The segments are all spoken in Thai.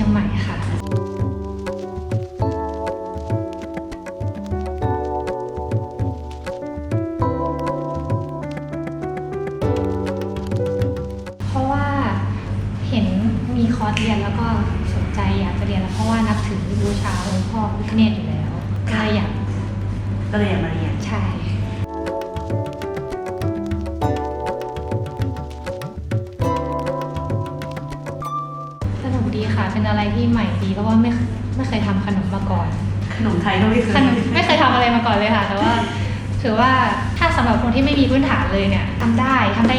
ชียงใหม่ค่ะ เพราะว่าเห็นมีคอร์สเรียนแล้วก็สนใจอยากจะเรียนแล้วเพราะว่านับถือบูชาองค์พ่อพิฆเนศอยู่แล้วก็เลยอยากก็เลยอยากมาเรียน ค่ะ เป็นอะไรที่ใหม่ดีเพราะว่าไม่ไม่เคยทำขนมมาก่อน ขนมไทยก็ไม่เคยขนมไม่เคยทำอะไรมาก่อนเลยค่ะ แต่ว่าถือว่าถ้าสำหรับคนที่ไม่มีพื้นฐานเลยเนี่ยทำได้ทำได้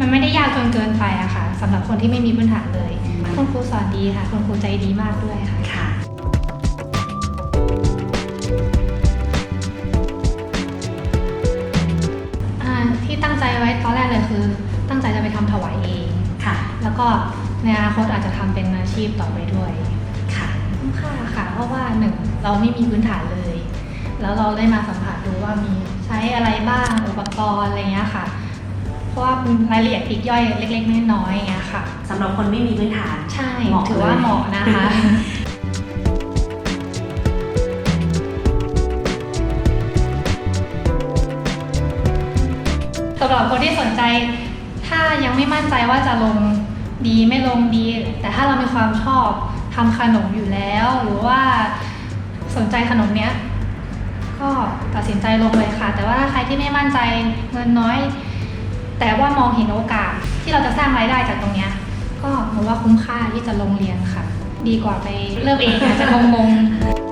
มันไม่ได้ยากจนเกินไปอะค่ะสำหรับคนที่ไม่มีพื้นฐานเลยคุณครูสอนดีค่ะคุณครูใจดีมากด้วยค่ะค่ะอ่าที่ตั้งใจไว้ตอนแรกเลยคือ ตั้งใจจะไปทำถวายเองค่ะ แล้วก็ ในอนาคตอาจจะทำเป็นอาชีพต่อไปด้วยค่ะคุ้มค่าค่ะ เพราะว่าหนึ่งเราไม่มีพื้นฐานเลย แล้วเราได้มาสัมผัสดูว่ามีใช้อะไรบ้างอุปกรณ์อะไรเงี้ยค่ะ เพราะว่าเป็นรายละเอียดปลีกย่อยเล็กๆน้อยๆอย่างเงี้ยค่ะ สำหรับคนไม่มีพื้นฐาน ใช่เหมาะถือว่าเลย เหมาะนะคะ สำหรับคนที่สนใจ ถ้ายังไม่มั่นใจว่าจะลง ดีไม่ลงดี แต่ถ้าเรามีความชอบทำขนมอยู่แล้ว หรือว่าสนใจขนมเนี้ยก็ตัดสินใจลงเลยค่ะ แต่ว่าถ้าใครที่ไม่มั่นใจเงินน้อย แต่ว่ามองเห็นโอกาสที่เราจะสร้างรายได้จากตรงเนี้ยก็หนูว่าคุ้มค่าที่จะลงเรียนค่ะ ดีกว่าไปเริ่มเองอาจจะงงๆ